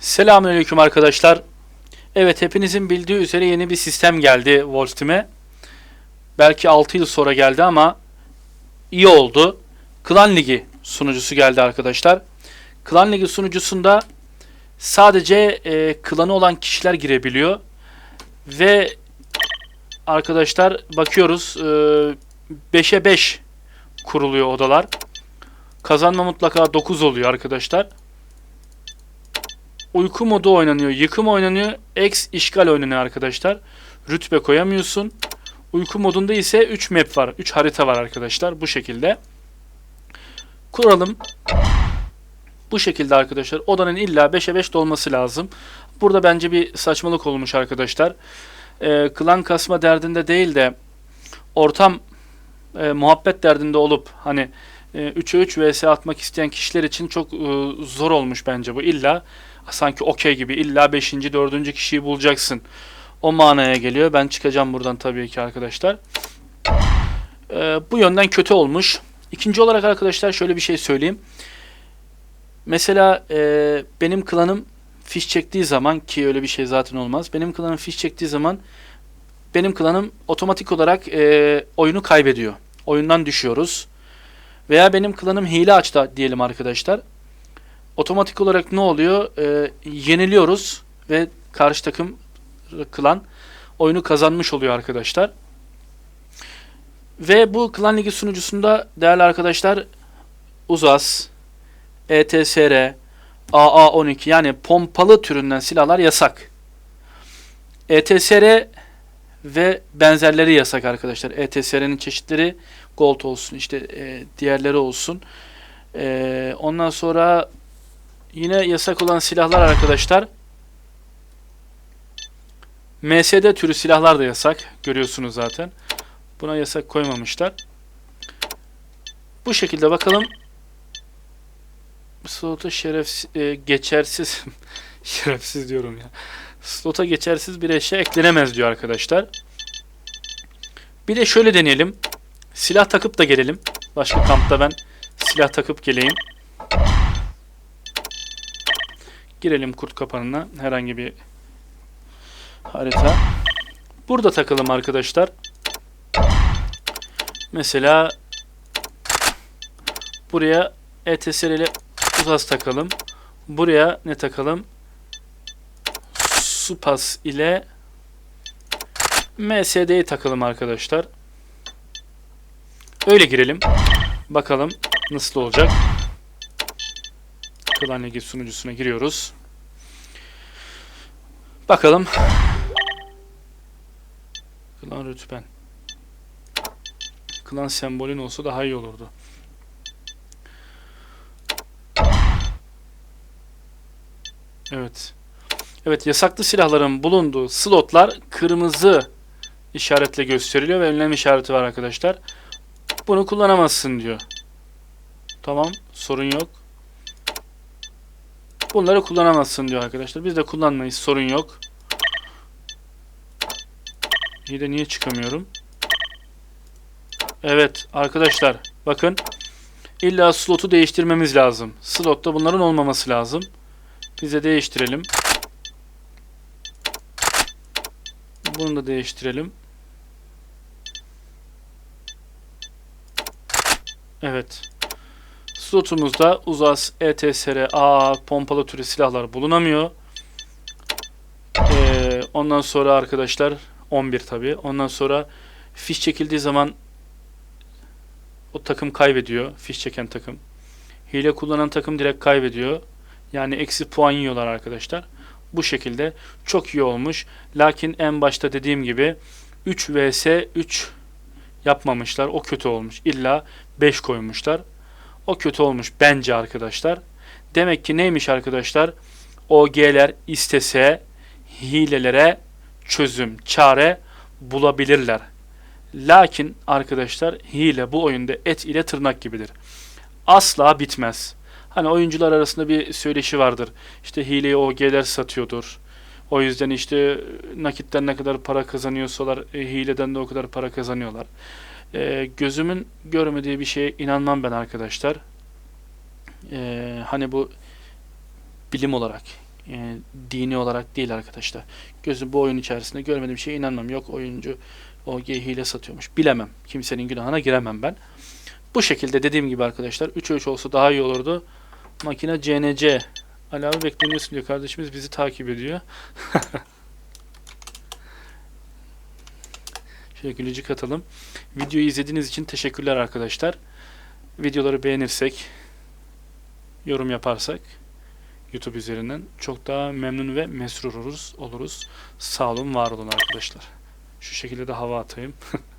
Selamünaleyküm arkadaşlar. Evet hepinizin bildiği üzere yeni bir sistem geldi Wolf Team'e. Belki 6 yıl sonra geldi ama iyi oldu. Klan Ligi sunucusu geldi arkadaşlar. Klan Ligi sunucusunda sadece e, klanı olan kişiler girebiliyor. Ve arkadaşlar bakıyoruz e, 5'e 5 kuruluyor odalar. Kazanma mutlaka 9 oluyor arkadaşlar. Uyku modu oynanıyor, yıkım oynanıyor, X işgal oynanıyor arkadaşlar. Rütbe koyamıyorsun. Uyku modunda ise 3 map var, 3 harita var arkadaşlar bu şekilde. Kuralım. Bu şekilde arkadaşlar. Odanın illa 5'e 5 dolması lazım. Burada bence bir saçmalık olmuş arkadaşlar. Ee, klan kasma derdinde değil de ortam e, muhabbet derdinde olup hani e, 3'e 3 vs atmak isteyen kişiler için çok e, zor olmuş bence bu. İlla sanki okey gibi illa 5. 4. kişiyi bulacaksın. O manaya geliyor. Ben çıkacağım buradan tabii ki arkadaşlar. Ee, bu yönden kötü olmuş. İkinci olarak arkadaşlar şöyle bir şey söyleyeyim. Mesela e, benim klanım fiş çektiği zaman ki öyle bir şey zaten olmaz. Benim klanım fiş çektiği zaman benim klanım otomatik olarak e, oyunu kaybediyor. Oyundan düşüyoruz. Veya benim klanım hile açtı diyelim arkadaşlar. Otomatik olarak ne oluyor? E, yeniliyoruz ve karşı takım klan oyunu kazanmış oluyor arkadaşlar. Ve bu klan ligi sunucusunda değerli arkadaşlar Uzas, ETSR, AA12 yani pompalı türünden silahlar yasak. ETSR ve benzerleri yasak arkadaşlar. ETSR'nin çeşitleri Gold olsun işte e, diğerleri olsun. E, ondan sonra yine yasak olan silahlar arkadaşlar. MSD türü silahlar da yasak. Görüyorsunuz zaten. Buna yasak koymamışlar. Bu şekilde bakalım. Slota şerefsiz, e, geçersiz şerefsiz diyorum ya. Slota geçersiz bir eşya eklenemez diyor arkadaşlar. Bir de şöyle deneyelim. Silah takıp da gelelim. Başka kampta ben silah takıp geleyim. Girelim kurt kapanına. Herhangi bir harita. Burada takalım arkadaşlar. Mesela buraya ETSR ile uzas takalım. Buraya ne takalım? Supas ile MSD'yi takalım arkadaşlar. Öyle girelim. Bakalım nasıl olacak. Klan Ligi sunucusuna giriyoruz. Bakalım. Klan rütben. Klan sembolün olsa daha iyi olurdu. Evet. Evet yasaklı silahların bulunduğu slotlar kırmızı işaretle gösteriliyor ve önlem işareti var arkadaşlar. Bunu kullanamazsın diyor. Tamam sorun yok. Bunları kullanamazsın diyor arkadaşlar. Biz de kullanmayız sorun yok. İyi de niye çıkamıyorum? Evet arkadaşlar bakın illa slotu değiştirmemiz lazım. Slotta bunların olmaması lazım. Biz de değiştirelim. Bunu da değiştirelim. Evet. Slotumuzda uzas, ETSR, AA, pompalı türü silahlar bulunamıyor. Ee, ondan sonra arkadaşlar 11 tabi. Ondan sonra fiş çekildiği zaman o takım kaybediyor. Fiş çeken takım. Hile kullanan takım direkt kaybediyor. Yani eksi puan yiyorlar arkadaşlar. Bu şekilde çok iyi olmuş. Lakin en başta dediğim gibi 3 vs 3 yapmamışlar. O kötü olmuş. İlla 5 koymuşlar. O kötü olmuş bence arkadaşlar. Demek ki neymiş arkadaşlar? OG'ler istese hilelere çözüm, çare bulabilirler. Lakin arkadaşlar hile bu oyunda et ile tırnak gibidir. Asla bitmez. Hani oyuncular arasında bir söyleşi vardır. İşte hileyi OG'ler satıyordur. O yüzden işte nakitten ne kadar para kazanıyorsalar e, hileden de o kadar para kazanıyorlar. Ee, gözümün görmediği bir şeye inanmam ben arkadaşlar. Ee, hani bu bilim olarak, e, dini olarak değil arkadaşlar. Gözüm bu oyun içerisinde görmediğim şeye inanmam. Yok oyuncu o hile satıyormuş. Bilemem. Kimsenin günahına giremem ben. Bu şekilde dediğim gibi arkadaşlar 3'e 3 olsa daha iyi olurdu. Makine CNC. Abi bekleniyorsun diyor. Kardeşimiz bizi takip ediyor. Şöyle gülücük atalım. Videoyu izlediğiniz için teşekkürler arkadaşlar. Videoları beğenirsek, yorum yaparsak YouTube üzerinden çok daha memnun ve mesrur oluruz. oluruz. Sağ olun, var olun arkadaşlar. Şu şekilde de hava atayım.